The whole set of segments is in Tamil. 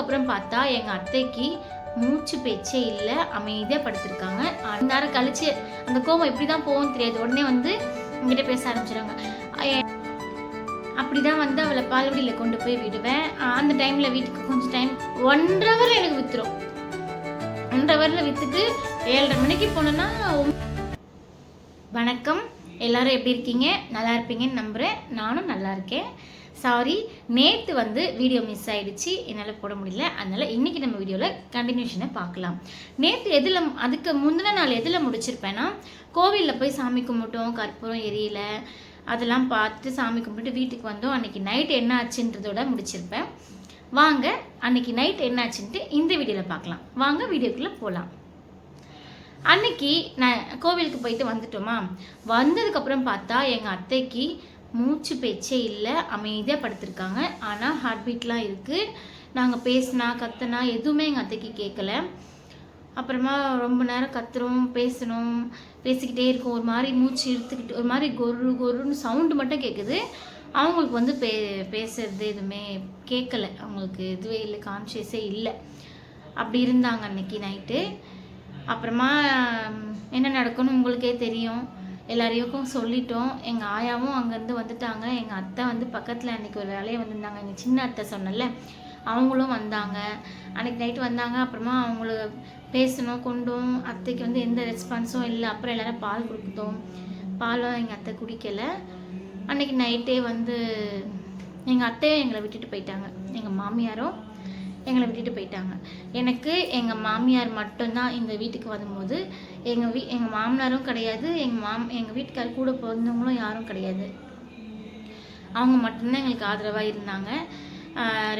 அதுக்கப்புறம் பார்த்தா எங்கள் அத்தைக்கு மூச்சு பேச்சே இல்லை அமைதியாக படுத்திருக்காங்க. அந்த நேரம் கழிச்சு அந்த கோபம் எப்படி தான் போகும் தெரியாது. உடனே வந்து என்கிட்ட பேச ஆரம்பிச்சிடுவாங்க அப்படி தான் வந்து அவளை பால்வடியில் கொண்டு போய் விடுவேன். அந்த டைமில் வீட்டுக்கு கொஞ்சம் டைம் ஒன்றரை ஹவரில் எனக்கு விற்றுரும் ஒன்றரை ஹவரில் விற்றுட்டு ஏழரை மணிக்கு போனோன்னா வணக்கம். எல்லாரும் எப்படி இருக்கீங்க? நல்லா இருப்பீங்கன்னு நம்புகிறேன் நானும் நல்லா இருக்கேன். சாரி நேற்று வந்து வீடியோ மிஸ் ஆயிடுச்சு. என்னால் போட முடியல. அதனால் இன்றைக்கி நம்ம வீடியோவில் கண்டினியூஷனை பார்க்கலாம். நேற்று எதில் அதுக்கு முந்தின நாள் எதில் முடிச்சிருப்பேன்னா கோவிலில் போய் சாமி கும்பிட்டோம் கற்பூரம் எரியல அதெல்லாம் பார்த்துட்டு சாமி கும்பிட்டு வீட்டுக்கு வந்தோம். அன்றைக்கி நைட் என்ன ஆச்சுன்றதோட முடிச்சிருப்பேன். வாங்க அன்னைக்கு நைட் என்ன ஆச்சுன்ட்டு இந்த வீடியோவில் பார்க்கலாம். வாங்க வீடியோக்குள்ளே போகலாம் அன்னைக்கு நான் கோவிலுக்கு போயிட்டு வந்துட்டோமா? வந்ததுக்கப்புறம் பார்த்தா எங்கள் அத்தைக்கு மூச்சு பேச்சே இல்லை அமைதியாக படுத்திருக்காங்க. ஆனால் ஹார்ட் பீட்லாம் இருக்குது நாங்கள் பேசினா கத்துனா எதுவுமே எங்கள் அத்தைக்கு கேட்கல அப்புறமா ரொம்ப நேரம் கத்துறோம் பேசணும் பேசிக்கிட்டே இருக்கோம். ஒரு மாதிரி மூச்சு இழுத்துக்கிட்டு ஒரு மாதிரி கொரு கொருன்னு சவுண்டு மட்டும் கேட்குது அவங்களுக்கு வந்து பே பேசுறது எதுவுமே கேட்கல அவங்களுக்கு இதுவே இல்லை கான்ஷியஸே இல்லை. அப்படி இருந்தாங்க அன்னைக்கு நைட்டு அப்புறமா என்ன நடக்கும்னு உங்களுக்கே தெரியும். எல்லாரையும் சொல்லிட்டோம். எங்கள் ஆயாவும் அங்கேருந்து வந்துட்டாங்க. எங்கள் அத்தை வந்து பக்கத்தில் அன்றைக்கி ஒரு வேலையை வந்திருந்தாங்க. எங்கள் சின்ன அத்தை சொன்னல அவங்களும் வந்தாங்க. அன்றைக்கி நைட்டு வந்தாங்க. அப்புறமா அவங்கள பேசணும் கொண்டும். அத்தைக்கு வந்து எந்த ரெஸ்பான்ஸும் இல்லை. அப்புறம் எல்லாரும் பால் கொடுத்தோம். பாலும் எங்கள் அத்தை குடிக்கலை. அன்னைக்கு நைட்டே வந்து எங்கள் அத்தையும் எங்களை விட்டுட்டு போயிட்டாங்க. எங்கள் மாமியாரும் எங்களை விட்டுட்டு போயிட்டாங்க. எனக்கு எங்கள் மாமியார் மட்டும்தான் இந்த வீட்டுக்கு வரும்போது எங்கள் வீ எங்கள் மாமனாரும் கிடையாது எங்கள் மாம் எங்கள் வீட்டுக்கார் கூட பிறந்தவங்களும் யாரும் கிடையாது. அவங்க மட்டும்தான் எங்களுக்கு ஆதரவாக இருந்தாங்க.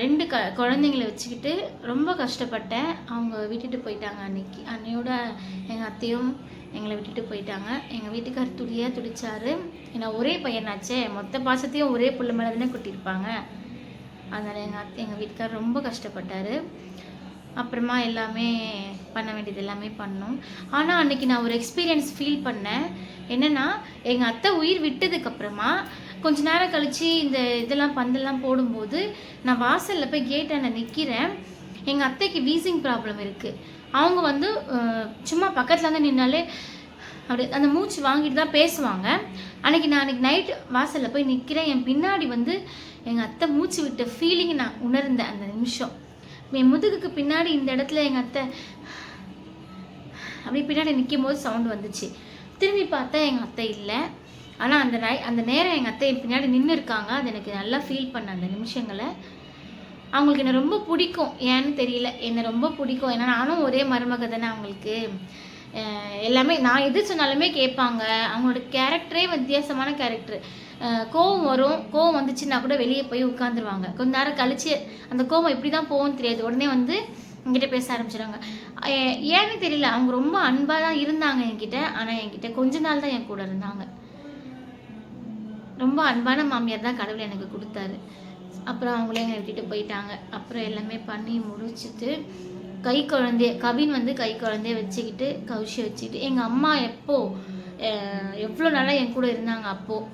ரெண்டு க குழந்தைங்கள வச்சுக்கிட்டு ரொம்ப கஷ்டப்பட்டேன். அவங்க விட்டுட்டு போயிட்டாங்க அன்னைக்கு. அன்னையோட எங்கள் அத்தையும் எங்களை விட்டுட்டு போயிட்டாங்க. எங்கள் வீட்டுக்கார் துடியாக துடித்தார் ஏன்னா ஒரே பையனாச்சே. மொத்த பாசத்தையும் ஒரே பிள்ளை மேலே தானே கொட்டியிருப்பாங்க. அதனால் எங்கள் அத்தை எங்கள் வீட்டுக்கார் ரொம்ப கஷ்டப்பட்டார். அப்புறமா எல்லாமே பண்ண வேண்டியது எல்லாமே பண்ணோம். ஆனால் அன்னைக்கு நான் ஒரு எக்ஸ்பீரியன்ஸ் ஃபீல் பண்ணேன். என்னென்னா எங்கள் அத்தை உயிர் விட்டதுக்கப்புறமா கொஞ்ச நேரம் கழித்து இந்த இதெல்லாம் பந்தெல்லாம் போடும்போது நான் வாசலில் போய் கேட்டை நான் நிற்கிறேன் எங்கள் அத்தைக்கு வீசிங் ப்ராப்ளம் இருக்குது அவங்க வந்து சும்மா பக்கத்தில் வந்து நின்னாலே அப்படி அந்த மூச்சு வாங்கிட்டு தான் பேசுவாங்க. அன்னைக்கு நான் அன்றைக்கி நைட் வாசலில் போய் நிற்கிறேன் என் பின்னாடி வந்து எங்கள் அத்தை மூச்சு விட்ட ஃபீலிங் நான் உணர்ந்தேன் அந்த நிமிஷம். என் முதுகுக்கு பின்னாடி இந்த இடத்துல எங்கள் அத்தை அப்படி பின்னாடி நிற்கும் போது சவுண்டு வந்துச்சு. திரும்பி பார்த்தா எங்கள் அத்தை இல்லை. ஆனால் அந்த நை அந்த நேரம் எங்கள் அத்தை என் பின்னாடி நின்று இருக்காங்க. அது எனக்கு நல்லா ஃபீல் பண்ண அந்த நிமிஷங்களை. அவங்களுக்கு என்னை ரொம்ப பிடிக்கும். ஏன்னு தெரியல. என்னை ரொம்ப பிடிக்கும். ஏன்னா நானும் ஒரே மருமக தானே அவங்களுக்கு. எல்லாமே நான் எது சொன்னாலுமே கேட்பாங்க. அவங்களோட கேரக்டரே வித்தியாசமான கேரக்டர் கோவம் வரும். கோவம் வந்துச்சுன்னா கூட வெளியே போய் உட்காந்துருவாங்க கொஞ்ச நேரம் கழிச்சு அந்த கோவம் எப்படி தான் போகும்னு தெரியாது. உடனே வந்து என்கிட்ட பேச ஆரம்பிச்சிடுவாங்க ஏன்னு தெரியல. அவங்க ரொம்ப அன்பாக தான் இருந்தாங்க என்கிட்ட. ஆனால் என்கிட்ட கொஞ்ச நாள் தான் என் கூட இருந்தாங்க. ரொம்ப அன்பான மாமியார் தான் கடவுள் எனக்கு கொடுத்தாரு. அப்புறம் அவங்களே எங்களை விட்டுட்டு போயிட்டாங்க. அப்புறம் எல்லாமே பண்ணி முடிச்சிட்டு கை குழந்தைய கவின் வந்து கை குழந்தைய வச்சுக்கிட்டு கவுஷி வச்சுக்கிட்டு எங்கள் அம்மா எப்போ எவ்வளோ நாளாக என் கூட இருந்தாங்க அப்போது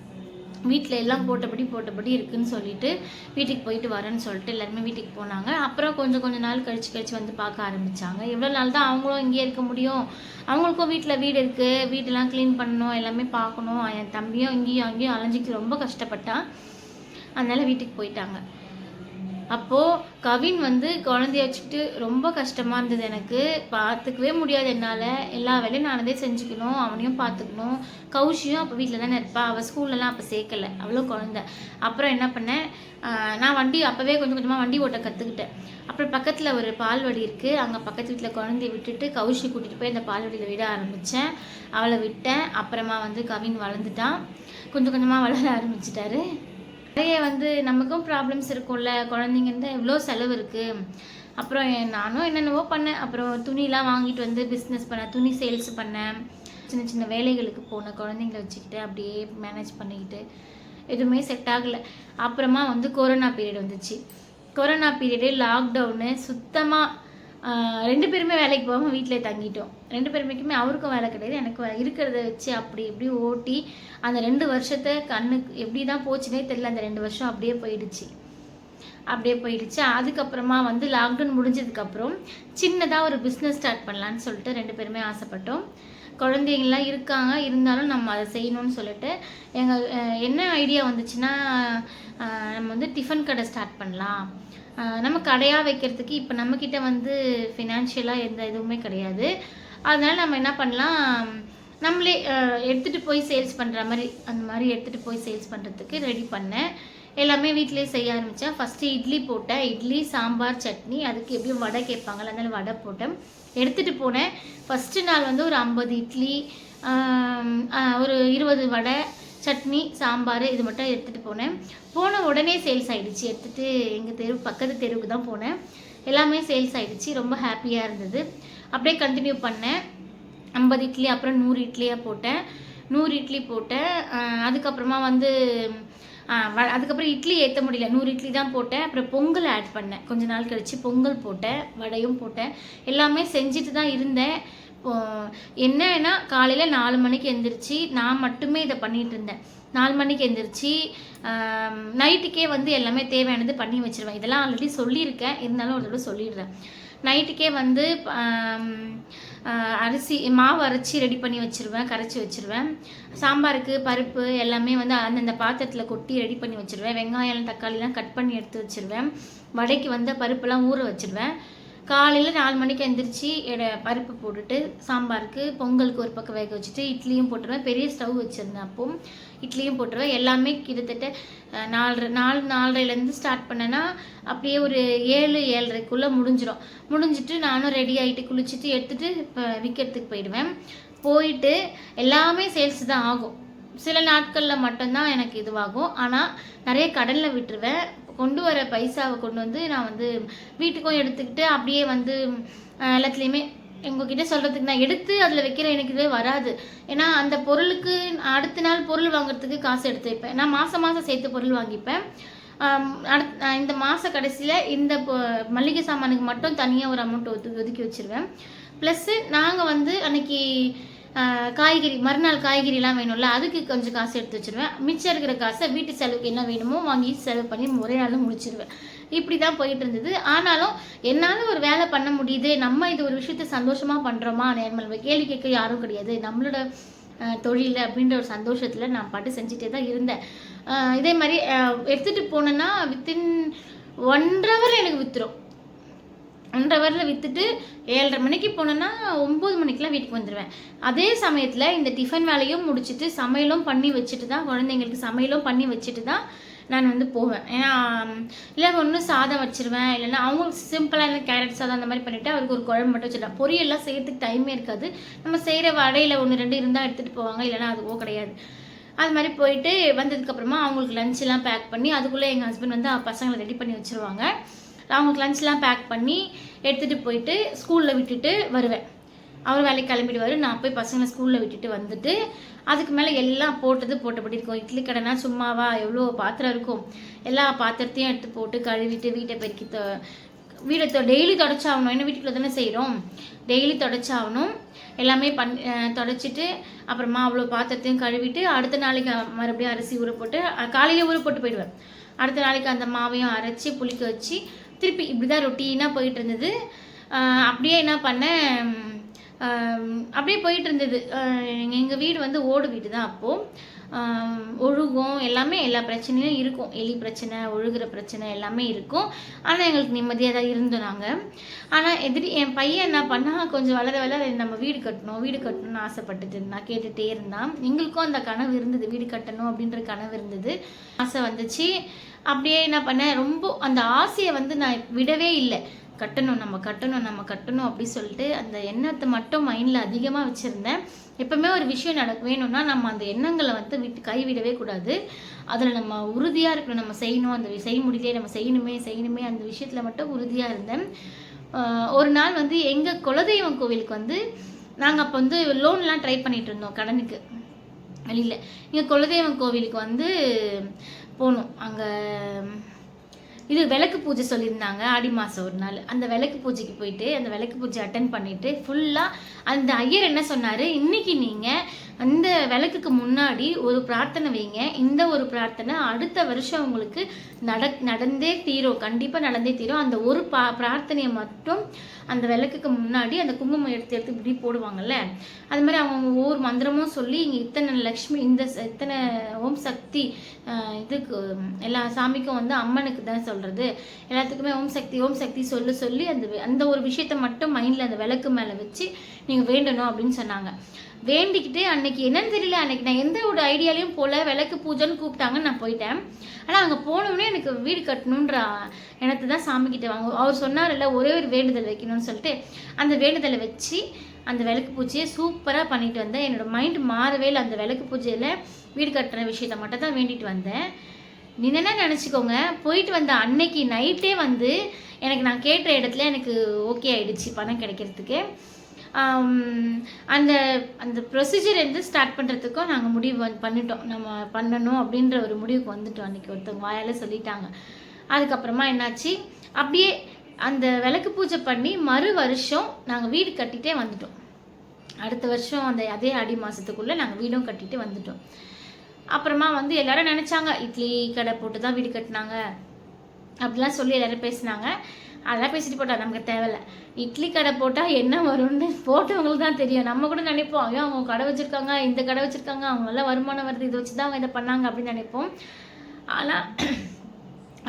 வீட்டில் எல்லாம் போட்டபடி போட்டபடி இருக்குன்னு சொல்லிட்டு வீட்டுக்கு போயிட்டு வரேன்னு சொல்லிட்டு எல்லாருமே வீட்டுக்கு போனாங்க. அப்புறம் கொஞ்சம் கொஞ்ச நாள் கழிச்சு கழிச்சு வந்து பார்க்க ஆரம்பித்தாங்க எவ்வளோ நாள் தான் அவங்களும் இங்கேயே இருக்க முடியும்? அவங்களுக்கும் வீட்டில் வீடு இருக்குது வீடெல்லாம் க்ளீன் பண்ணணும் எல்லாமே பார்க்கணும். என் தம்பியும் இங்கேயும் அங்கேயும் அலைஞ்சிக்கு ரொம்ப கஷ்டப்பட்டான். அதனால் வீட்டுக்கு போயிட்டாங்க. அப்போது கவின் வந்து குழந்தைய வச்சுக்கிட்டு ரொம்ப கஷ்டமாக இருந்தது எனக்கு. பார்த்துக்கவே முடியாது என்னால். எல்லா வேலையும் நானதே செஞ்சுக்கணும் அவனையும் பார்த்துக்கணும் கௌஷியும் அப்போ வீட்டில் தானே இருப்பாள் அவள் ஸ்கூல்லலாம் அப்போ சேர்க்கல அவ்வளோ குழந்த. அப்புறம் என்ன பண்ணேன்? நான் வண்டி அப்போவே கொஞ்சம் கொஞ்சமாக வண்டி ஓட்ட கற்றுக்கிட்டேன் அப்புறம் பக்கத்தில் ஒரு பால்வடி இருக்குது அங்கே பக்கத்து வீட்டில் குழந்தைய விட்டுட்டு கௌஷி கூட்டிகிட்டு போய் அந்த பால்வடியில் விட ஆரம்பித்தேன் அவளை விட்டேன். அப்புறமா வந்து கவின் வளர்ந்துட்டான். கொஞ்சம் கொஞ்சமாக வளர ஆரம்பிச்சிட்டாரு. நிறைய வந்து நமக்கும் ப்ராப்ளம்ஸ் இருக்கும்ல. குழந்தைங்க இருந்தால் எவ்வளோ செலவு இருக்குது அப்புறம் நானும் என்னென்னவோ பண்ணேன். அப்புறம் துணிலாம் வாங்கிட்டு வந்து பிஸ்னஸ் பண்ணேன். துணி சேல்ஸ் பண்ணேன். சின்ன சின்ன வேலைகளுக்கு போனேன் குழந்தைங்கள வச்சுக்கிட்டு அப்படியே மேனேஜ் பண்ணிக்கிட்டு எதுவுமே செட் ஆகலை. அப்புறமா வந்து கொரோனா பீரியட் வந்துச்சு. கொரோனா பீரியடு லாக்டவுனு சுத்தமாக ரெண்டு பேருமே வேலைக்கு போகாமல் வீட்டிலே தங்கிட்டோம். ரெண்டு பேருமேக்குமே அவருக்கும் வேலை கிடையாது. எனக்கு இருக்கிறத வச்சு அப்படி இப்படி ஓட்டி அந்த ரெண்டு வருஷத்தை கண்ணுக்கு எப்படி தான் போச்சுனே தெரில அந்த ரெண்டு வருஷம் அப்படியே போயிடுச்சு. அப்படியே போயிடுச்சு. அதுக்கப்புறமா வந்து லாக்டவுன் முடிஞ்சதுக்கப்புறம் சின்னதாக ஒரு பிஸ்னஸ் ஸ்டார்ட் பண்ணலான்னு சொல்லிட்டு ரெண்டு பேருமே ஆசைப்பட்டோம். குழந்தைங்களாம் இருக்காங்க இருந்தாலும் நம்ம அதை செய்யணும்னு சொல்லிட்டு எங்கள் என்ன ஐடியா வந்துச்சுன்னா நம்ம வந்து டிஃபன் கடை ஸ்டார்ட் பண்ணலாம். நம்ம கடையாக வைக்கிறதுக்கு இப்போ நம்மக்கிட்ட வந்து ஃபினான்ஷியலாக எந்த இதுவுமே கிடையாது. அதனால் நம்ம என்ன பண்ணலாம் நம்மளே எடுத்துகிட்டு போய் சேல்ஸ் பண்ணுற மாதிரி அந்த மாதிரி எடுத்துகிட்டு போய் சேல்ஸ் பண்ணுறதுக்கு ரெடி பண்ணேன். எல்லாமே வீட்டிலே செய்ய ஆரம்பித்தேன் ஃபஸ்ட்டு இட்லி போட்டேன். இட்லி சாம்பார் சட்னி அதுக்கு எப்படியும் வடை கேட்பாங்கல்ல அதனால் வடை போட்டேன். எடுத்துகிட்டு போனேன். ஃபஸ்ட்டு நாள் வந்து ஒரு ஐம்பது இட்லி ஒரு இருபது வடை சட்னி சாம்பார் இது மட்டும் எடுத்துகிட்டு போனேன். போன உடனே சேல்ஸ் ஆகிடுச்சு எடுத்துகிட்டு எங்கள் தெரு பக்கத்து தெருவுக்கு தான் போனேன். எல்லாமே சேல்ஸ் ஆகிடுச்சு ரொம்ப ஹாப்பியாக இருந்தது. அப்படியே கண்டினியூ பண்ணேன். ஐம்பது இட்லி அப்புறம் நூறு இட்லியாக போட்டேன். நூறு இட்லி போட்டேன். அதுக்கப்புறமா வந்து அதுக்கப்புறம் இட்லி ஏற்ற முடியல. நூறு இட்லி தான் போட்டேன். அப்புறம் பொங்கல் ஆட் பண்ணேன். கொஞ்ச நாள் கழித்து பொங்கல் போட்டேன். வடையும் போட்டேன். எல்லாமே செஞ்சுட்டு தான் இருந்தேன். இப்போ என்னன்னா காலையில் நாலு மணிக்கு எந்திரிச்சு நான் மட்டுமே இதை பண்ணிகிட்டு இருந்தேன். நாலு மணிக்கு எந்திரிச்சு நைட்டுக்கே வந்து எல்லாமே தேவையானது பண்ணி வச்சிருவேன். இதெல்லாம் ஆல்ரெடி சொல்லியிருக்கேன். இருந்தாலும் ஒரு தடவை சொல்லிடுறேன். நைட்டுக்கே வந்து அரிசி மாவு அரைச்சி ரெடி பண்ணி வச்சிருவேன் கரைச்சி வச்சிருவேன். சாம்பாருக்கு பருப்பு எல்லாமே வந்து அந்தந்த பாத்திரத்தில் கொட்டி ரெடி பண்ணி வச்சுருவேன். வெங்காயம் தக்காளிலாம் கட் பண்ணி எடுத்து வச்சிருவேன். வடைக்கு வந்து பருப்புலாம் ஊற வச்சிருவேன். காலையில் நாலு மணிக்கு எந்திரிச்சு பருப்பு போட்டுட்டு சாம்பாருக்கு பொங்கலுக்கு ஒரு பக்கம் வேக வச்சுட்டு இட்லியும் போட்டுருவேன். பெரிய ஸ்டவ் வச்சுருந்தேன் அப்போது இட்லியும் போட்டுருவேன். எல்லாமே கிட்டத்தட்ட அஹ், நாலரை நாலு நாலரைலேருந்து ஸ்டார்ட் பண்ணேன்னா அப்படியே ஒரு ஏழு ஏழரைக்குள்ளே முடிஞ்சிடும் முடிஞ்சிட்டு நானும் ரெடி ஆகிட்டு குளிச்சுட்டு எடுத்துகிட்டு இப்போ விற்கிறதுக்கு போயிடுவேன். போயிட்டு எல்லாமே சேல்ஸ் தான் ஆகும். சில நாட்களில் மட்டும்தான் எனக்கு இதுவாகும். ஆனால் நிறைய கடனில் விட்டுருவேன். கொண்டு வர பைசாவை கொண்டு வந்து நான் வந்து வீட்டுக்கும் எடுத்துக்கிட்டு அப்படியே வந்து எல்லாத்துலேயுமே உங்ககிட்ட சொல்கிறதுக்கு நான் எடுத்து அதில் வைக்கிற எனக்கு இதுவே வராது. ஏன்னா அந்த பொருளுக்கு அடுத்த நாள் பொருள் வாங்குறதுக்கு காசு எடுத்து வைப்பேன். நான் மாதம் மாதம் சேர்த்து பொருள் வாங்கிப்பேன். அடுத் இந்த மாத கடைசியில் இந்த மளிகை சாமானுக்கு மட்டும் தனியாக ஒரு அமௌண்ட் ஒதுக்கி ஒதுக்கி வச்சிருவேன். ப்ளஸ்ஸு நாங்கள் வந்து அன்னைக்கு காய்கறி மறுநாள் காய்கறிலாம் வேணும்ல அதுக்கு கொஞ்சம் காசு எடுத்து வச்சிருவேன். மிச்சம் இருக்கிற காசை வீட்டு செலவுக்கு என்ன வேணுமோ வாங்கி செலவு பண்ணி ஒரே நாளில் முடிச்சிருவேன். இப்படி தான் போயிட்டு இருந்தது. ஆனாலும் என்னால் ஒரு வேலை பண்ண முடியுது. நம்ம இது ஒரு விஷயத்த சந்தோஷமாக பண்ணுறோமா நேர்மல் கேள்வி கேட்க யாரும் கிடையாது. நம்மளோட தொழில் அப்படின்ற ஒரு சந்தோஷத்தில் நான் பாட்டு செஞ்சுட்டே தான் இருந்தேன். இதே மாதிரி எடுத்துகிட்டு போனேன்னா வித்தின் ஒன்றரை எனக்கு வித்துரும். ஒன்றரை ஹவரில் விற்றுட்டு ஏழரை மணிக்கு போனேன்னா ஒம்பது மணிக்கெலாம் வீட்டுக்கு வந்துடுவேன் அதே சமயத்தில் இந்த டிஃபன் வேலையும் முடிச்சுட்டு சமையலும் பண்ணி வச்சுட்டு தான் குழந்தைங்களுக்கு சமையலும் பண்ணி வச்சுட்டு தான் நான் வந்து போவேன். ஏன்னா இல்லை ஒன்று சாதம் வச்சுருவேன் இல்லைன்னா அவங்களுக்கு சிம்பிளான கேரட் சாதம் அந்த மாதிரி பண்ணிவிட்டு அவருக்கு ஒரு குழம்பு மட்டும் வச்சுருவேன். பொரியெல்லாம் செய்யறதுக்கு டைமே இருக்காது. நம்ம செய்கிற வடையில் ஒன்று ரெண்டு இருந்தால் எடுத்துகிட்டு போவாங்க இல்லைன்னா அதுவோ கிடையாது. அது மாதிரி போயிட்டு வந்ததுக்கப்புறமா அவங்களுக்கு லஞ்செலாம் பேக் பண்ணி அதுக்குள்ளே எங்கள் ஹஸ்பண்ட் வந்து பசங்களை ரெடி பண்ணி வச்சுருவாங்க. அவங்களுக்கு லஞ்ச்லாம் பேக் பண்ணி எடுத்துகிட்டு போயிட்டு ஸ்கூலில் விட்டுட்டு வருவேன். அவர் வேலைக்கு கிளம்பிடுவார். நான் போய் பசங்களை ஸ்கூலில் விட்டுட்டு வந்துட்டு அதுக்கு மேலே எல்லாம் போட்டது போட்டபடி இருக்கும். இட்லி கடைனா சும்மாவா? எவ்வளோ பாத்திரம் இருக்கும்? எல்லா பாத்திரத்தையும் எடுத்து போட்டு கழுவிட்டு வீட்டை பெருக்கி தொ- வீடை டெய்லி தொடச்சாகணும். ஏன்னா வீட்டுக்குள்ளே தானே செய்கிறோம் டெய்லி தொடச்சாகணும். எல்லாமே பண் தொடச்சிட்டு அப்புறமா அவ்வளோ பாத்திரத்தையும் கழுவிட்டு அடுத்த நாளைக்கு மறுபடியும் அரிசி ஊற போட்டு காலையில் ஊற போட்டு போயிடுவேன். அடுத்த நாளைக்கு அந்த மாவையும் அரைச்சி புளிக்க வச்சு திருப்பி இப்படி தான் ரொட்டீனாக போயிட்டு இருந்தது. அப்படியே என்ன பண்ணேன் அப்படியே போயிட்டு இருந்தது. எங்கள் வீடு வந்து ஓடு வீடு தான் அப்போது ஒழுகும் எல்லாமே எல்லா பிரச்சனையும் இருக்கும். எலி பிரச்சனை ஒழுகுற பிரச்சனை எல்லாமே இருக்கும். ஆனால் எங்களுக்கு நிம்மதியாக தான் இருந்தோம் நாங்கள் ஆனால் எதிரி என் பையன் என்ன பண்ணா கொஞ்சம் வளர வளர நம்ம வீடு கட்டணும் வீடு கட்டணும்னு ஆசைப்பட்டுட்டு இருந்தான் கேட்டுகிட்டே இருந்தான். எங்களுக்கும் அந்த கனவு இருந்தது வீடு கட்டணும் அப்படின்ற கனவு இருந்தது. ஆசை வந்துச்சு. அப்படியே என்ன பண்ணேன் ரொம்ப அந்த ஆசையை வந்து நான் விடவே இல்லை. கட்டணும் நம்ம கட்டணும் நம்ம கட்டணும் அப்படி சொல்லிட்டு அந்த எண்ணத்தை மட்டும் மைண்டில் அதிகமாக வச்சுருந்தேன். எப்போவுமே ஒரு விஷயம் நடக்க வேணும்னா நம்ம அந்த எண்ணங்களை வந்து விட்டு கைவிடவே கூடாது. அதில் நம்ம உறுதியாக இருக்கணும். நம்ம செய்யணும். அந்த வி- செய்ய முடியலையே நம்ம செய்யணுமே செய்யணுமே அந்த விஷயத்தில் மட்டும் உறுதியாக இருந்தேன். ஒரு நாள் வந்து எங்கள் குலதெய்வம் கோவிலுக்கு வந்து நாங்கள் அப்போ வந்து லோன்லாம் ட்ரை பண்ணிட்டு இருந்தோம் கடனுக்கு. வெளியில். இங்கே குலதெய்வம் கோவிலுக்கு வந்து போனோம். அங்கே இது விளக்கு பூஜை சொல்லியிருந்தாங்க ஆடி மாதம் ஒரு நாள். அந்த விளக்கு பூஜைக்கு போயிட்டு அந்த விளக்கு பூஜை அட்டன் பண்ணிட்டு ஃபுல்லாக அந்த ஐயர் என்ன சொன்னார் இன்னைக்கு நீங்கள் அந்த விளக்குக்கு முன்னாடி ஒரு பிரார்த்தனை வைங்க. இந்த ஒரு பிரார்த்தனை அடுத்த வருஷம் உங்களுக்கு நட நடந்தே தீரும். கண்டிப்பாக நடந்தே தீரும். அந்த ஒரு பா பிரார்த்தனையை மட்டும் அந்த விளக்குக்கு முன்னாடி அந்த குங்குமம் எடுத்து எடுத்து இப்படி போடுவாங்கல்ல. அது மாதிரி அவங்க ஒவ்வொரு மந்திரமும் சொல்லி இங்கே இத்தனை லக்ஷ்மி இந்த இத்தனை ஓம் சக்தி இதுக்கு எல்லா சாமிக்கும் வந்து அம்மனுக்கு தான் சொல்கிறது எல்லாத்துக்குமே ஓம் சக்தி ஓம் சக்தி சொல்லி சொல்லி அந்த அந்த ஒரு விஷயத்த மட்டும் மைண்டில் அந்த விளக்கு மேலே வச்சு நீங்கள் வேண்டணும் அப்படின்னு சொன்னாங்க. வேண்டிக்கிட்டு அன்னைக்கு என்னன்னு தெரியல அன்னைக்கு நான் எந்த ஒரு ஐடியாலையும் போல விளக்கு பூஜைன்னு கூப்பிட்டாங்க நான் போயிட்டேன். ஆனால் அங்கே போனோடனே எனக்கு வீடு கட்டணுன்ற எனக்கு தான் சாமி கிட்ட வாங்க அவர் சொன்னார்ல ஒரே ஒரு வேண்டுதல் வைக்கணும்னு சொல்லிட்டு அந்த வேண்டுதலை வச்சு அந்த விளக்கு பூஜையை சூப்பராக பண்ணிட்டு வந்தேன். என்னோட மைண்ட் மாறவே இல்லை அந்த விளக்கு பூஜையில் வீடு கட்டுற விஷயத்த மட்டும் தான் வேண்டிட்டு வந்தேன். நீ என்ன நினச்சிக்கோங்க போயிட்டு வந்த அன்னைக்கு நைட்டே வந்து எனக்கு நான் கேட்ட இடத்துல எனக்கு ஓகே ஆயிடுச்சு பணம் கிடைக்கிறதுக்கு. அந்த அந்த ப்ரொசீஜர் வந்து ஸ்டார்ட் பண்ணுறதுக்கும் நாங்கள் முடிவு வந்து பண்ணிட்டோம். நம்ம பண்ணணும் அப்படின்ற ஒரு முடிவுக்கு வந்துட்டோம் அன்றைக்கி ஒருத்தவங்க வாயால் சொல்லிட்டாங்க. அதுக்கப்புறமா என்னாச்சு? அப்படியே அந்த விளக்கு பூஜை பண்ணி மறு வருஷம் நாங்கள் வீடு கட்டிகிட்டே வந்துட்டோம். அடுத்த வருஷம் அந்த அதே ஆடி மாதத்துக்குள்ளே நாங்கள் வீடும் கட்டிட்டு வந்துட்டோம். அப்புறமா வந்து எல்லாரும் நினச்சாங்க இட்லி கடை போட்டு தான் வீடு கட்டினாங்க. அப்படிலாம் சொல்லி எல்லாரும் பேசினாங்க. அதெல்லாம் பேசிட்டு போட்டா நமக்கு தேவையில்ல. இட்லி கடை போட்டால் என்ன வரும்னு போட்டவங்களுக்கு தான் தெரியும். நம்ம கூட நினைப்போம் ஐயோ அவங்க கடை வச்சுருக்காங்க இந்த கடை வச்சுருக்காங்க அவங்களெல்லாம் வருமானம் வருது இதை வச்சு தான் அவங்க இதை பண்ணாங்க அப்படின்னு நினைப்போம். ஆனால்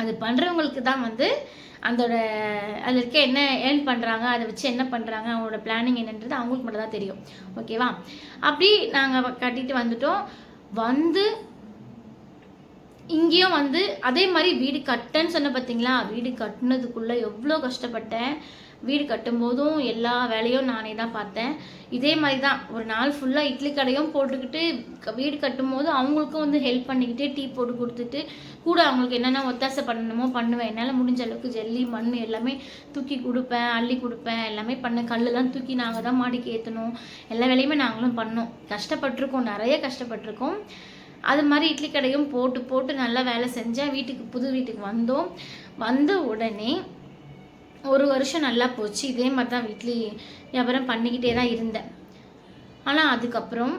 அது பண்ணுறவங்களுக்கு தான் வந்து அதோட அதில் இருக்க என்ன ஏர்ன் பண்ணுறாங்க அதை வச்சு என்ன பண்ணுறாங்க அவங்களோட பிளானிங் என்னன்றது அவங்களுக்கு மட்டும் தான் தெரியும் ஓகேவா அப்படி நாங்கள் கட்டிட்டு வந்துட்டோம். வந்து இங்கேயும் வந்து அதே மாதிரி வீடு கட்டேன்னு சொன்ன பார்த்தீங்களா வீடு கட்டினதுக்குள்ளே எவ்வளோ கஷ்டப்பட்டேன். வீடு கட்டும்போதும் எல்லா வேலையும் நானே தான் பார்த்தேன். இதே மாதிரி தான். ஒரு நாள் ஃபுல்லாக இட்லி கடையும் போட்டுக்கிட்டு க- வீடு கட்டும்போது அவங்களுக்கும் வந்து ஹெல்ப் பண்ணிக்கிட்டு டீ போட்டு கொடுத்துட்டு கூட அவங்களுக்கு என்னென்ன ஒத்தாசை பண்ணணுமோ பண்ணுவேன். என்னால் முடிஞ்ச அளவுக்கு ஜல்லி மண் எல்லாமே தூக்கி கொடுப்பேன் அள்ளி கொடுப்பேன். எல்லாமே பண்ணேன் கல்லெல்லாம் தூக்கி நாங்கள் தான் மாடிக்கு ஏற்றணும் எல்லா வேலையுமே நாங்களும் பண்ணோம். கஷ்டப்பட்டிருக்கோம். நிறைய கஷ்டப்பட்டிருக்கோம். அது மாதிரி இட்லி கடையும் போட்டு போட்டு நல்லா வேலை செஞ்சேன் வீட்டுக்கு புது வீட்டுக்கு வந்தோம். வந்த உடனே ஒரு வருஷம் நல்லா போச்சு. இதே மாதிரி தான் இட்லி வியாபாரம் பண்ணிக்கிட்டே தான் இருந்தேன். ஆனால் அதுக்கப்புறம்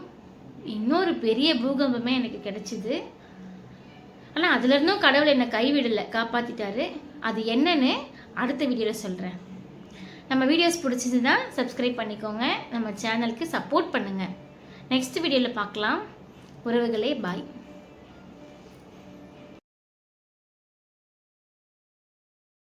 இன்னொரு பெரிய பூகம்பமே எனக்கு கிடைச்சிது. ஆனால் அதுலேருந்தும் கடவுள் என்னை கைவிடலை காப்பாற்றிட்டாரு அது என்னன்னு அடுத்த வீடியோவில் சொல்கிறேன் நம்ம வீடியோஸ் பிடிச்சதுன்னா சப்ஸ்கிரைப் பண்ணிக்கோங்க. நம்ம சேனலுக்கு சப்போர்ட் பண்ணுங்கள் நெக்ஸ்ட் வீடியோவில் பார்க்கலாம். உறவுகளே பாய்